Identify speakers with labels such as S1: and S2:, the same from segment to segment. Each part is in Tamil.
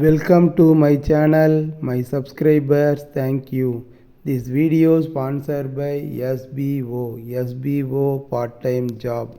S1: Welcome to my channel, my subscribers, thank you. This video sponsored by SBO, SBO part-time job.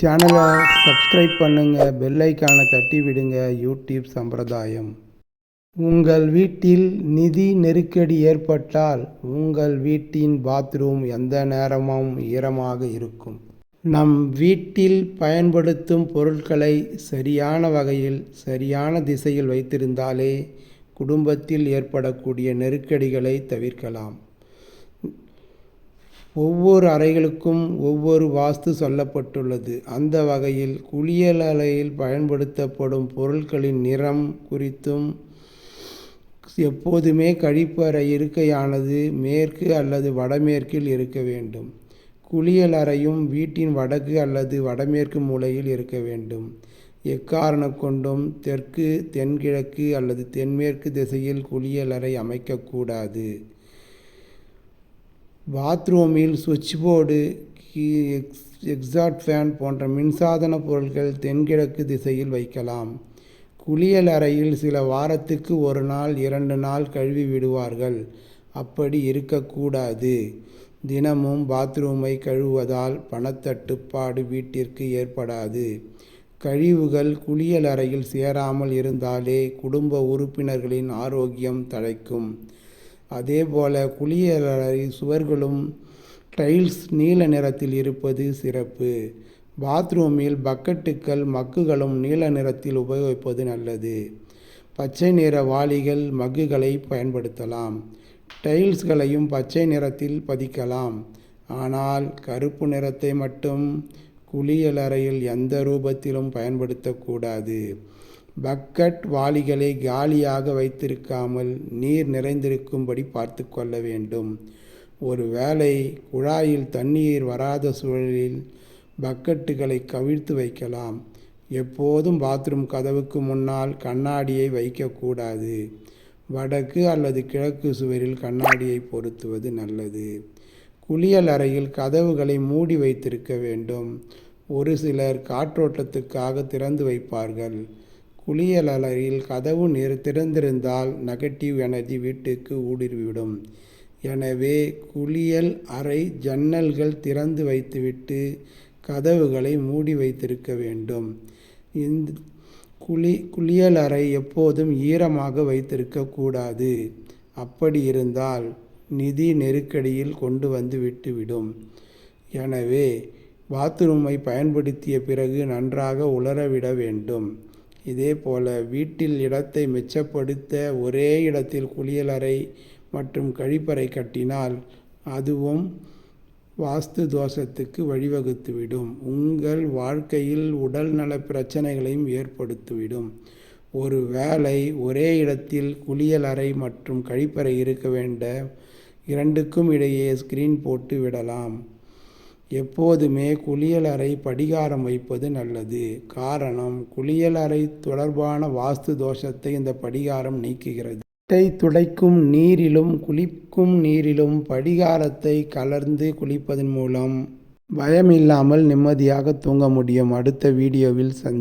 S1: சேனலை சப்ஸ்கிரைப் பண்ணுங்கள் பெல்லைக்கானை தட்டி விடுங்க யூடியூப் சம்பிரதாயம். உங்கள் வீட்டில் நிதி நெருக்கடி ஏற்பட்டால் உங்கள் வீட்டின் பாத்ரூம் எந்த நேரமும் ஈரமாக இருக்கும். நம் வீட்டில் பயன்படுத்தும் பொருட்களை சரியான வகையில் சரியான திசையில் வைத்திருந்தாலே குடும்பத்தில் ஏற்படக்கூடிய நெருக்கடிகளை தவிர்க்கலாம். ஒவ்வொரு அறைகளுக்கும் ஒவ்வொரு வாஸ்து சொல்லப்பட்டுள்ளது. அந்த வகையில் குளியல் அறையில் பயன்படுத்தப்படும் பொருட்களின் நிறம் குறித்தும் எப்போதுமே கழிப்பறை இருக்கையானது மேற்கு அல்லது வடமேற்கில் இருக்க வேண்டும். குளியல் அறையும் வீட்டின் வடக்கு அல்லது வடமேற்கு மூலையில் இருக்க வேண்டும். எக்காரணம் கொண்டும் தெற்கு தென்கிழக்கு அல்லது தென்மேற்கு திசையில் குளியலறை அமைக்கக்கூடாது. பாத்ரூமில் சுவிட்ச் போர்டு எக்ஸ் எக்ஸாட் ஃபேன் போன்ற மின்சாதன பொருட்கள் தென்கிழக்கு திசையில் வைக்கலாம். குளியல் அறையில் சில வாரத்துக்கு ஒரு நாள் இரண்டு நாள் கழுவி விடுவார்கள். அப்படி இருக்கக்கூடாது. தினமும் பாத்ரூமை கழுவுவதால் பணத்தட்டுப்பாடு வீட்டிற்கு ஏற்படாது. கழிவுகள் குளியல் அறையில் சேராமல் இருந்தாலே குடும்ப உறுப்பினர்களின் ஆரோக்கியம் தழைக்கும். அதே போல குளியலறை சுவர்களும் டைல்ஸ் நீல நிறத்தில் இருப்பது சிறப்பு. பாத்ரூமில் பக்கெட்டுக்கள் மக்குகளும் நீல நிறத்தில் உபயோகிப்பது நல்லது. பச்சை நிற வாளிகள் மக்குகளை பயன்படுத்தலாம். டைல்ஸ்களையும் பச்சை நிறத்தில் பதிக்கலாம். ஆனால் கருப்பு நிறத்தை மட்டும் குளியலறையில் எந்த ரூபத்திலும் பயன்படுத்தக்கூடாது. பக்கெட் வாளிகளை காலியாக வைத்திருக்காமல் நீர் நிறைந்திருக்கும்படி பார்த்து கொள்ள வேண்டும். ஒரு வேளை குழாயில் தண்ணீர் வராத சூழலில் பக்கெட்டுகளை கவிழ்த்து வைக்கலாம். எப்போதும் பாத்ரூம் கதவுக்கு முன்னால் கண்ணாடியை வைக்கக்கூடாது. வடக்கு அல்லது கிழக்கு சுவரில் கண்ணாடியை பொருத்துவது நல்லது. குளியல் அறையில் கதவுகளை மூடி வைத்திருக்க வேண்டும். ஒரு சிலர் காற்றோட்டத்துக்காக திறந்து வைப்பார்கள். குளியல் அறையில் கதவு நிறு திறந்திருந்தால் நெகட்டிவ் எனர்ஜி வீட்டுக்கு ஊடுருவிவிடும். எனவே குளியல் அறை ஜன்னல்கள் திறந்து வைத்துவிட்டு கதவுகளை மூடி வைத்திருக்க வேண்டும். இந்த குளி குளியல் அறை எப்போதும் ஈரமாக வைத்திருக்கக்கூடாது அப்படி இருந்தால் நிதி நெருக்கடியில் கொண்டு வந்து விட்டுவிடும். எனவே பாத்ரூமை பயன்படுத்திய பிறகு நன்றாக உலரவிட வேண்டும். இதே போல வீட்டில் இடத்தை மிச்சப்படுத்த ஒரே இடத்தில் குளியலறை மற்றும் கழிப்பறை கட்டினால் அதுவும் வாஸ்து தோஷத்துக்கு வழிவகுத்துவிடும். உங்கள் வாழ்க்கையில் உடல் நல பிரச்சனைகளையும் ஏற்படுத்திவிடும். ஒரு வேலை ஒரே இடத்தில் குளியலறை மற்றும் கழிப்பறை இருக்க வேண்ட இரண்டுக்கும் இடையே ஸ்கிரீன் போட்டு விடலாம். எப்போதுமே குளியலறை படிகாரம் வைப்பது நல்லது. காரணம் குளியலறை தொடர்பான வாஸ்து தோஷத்தை இந்த படிகாரம் நீக்குகிறது. வீட்டை துடைக்கும் நீரிலும் குளிக்கும் நீரிலும் படிகாரத்தை கலர்ந்து குளிப்பதன் மூலம் பயமில்லாமல் நிம்மதியாக தூங்க முடியும். அடுத்த வீடியோவில் சந்தி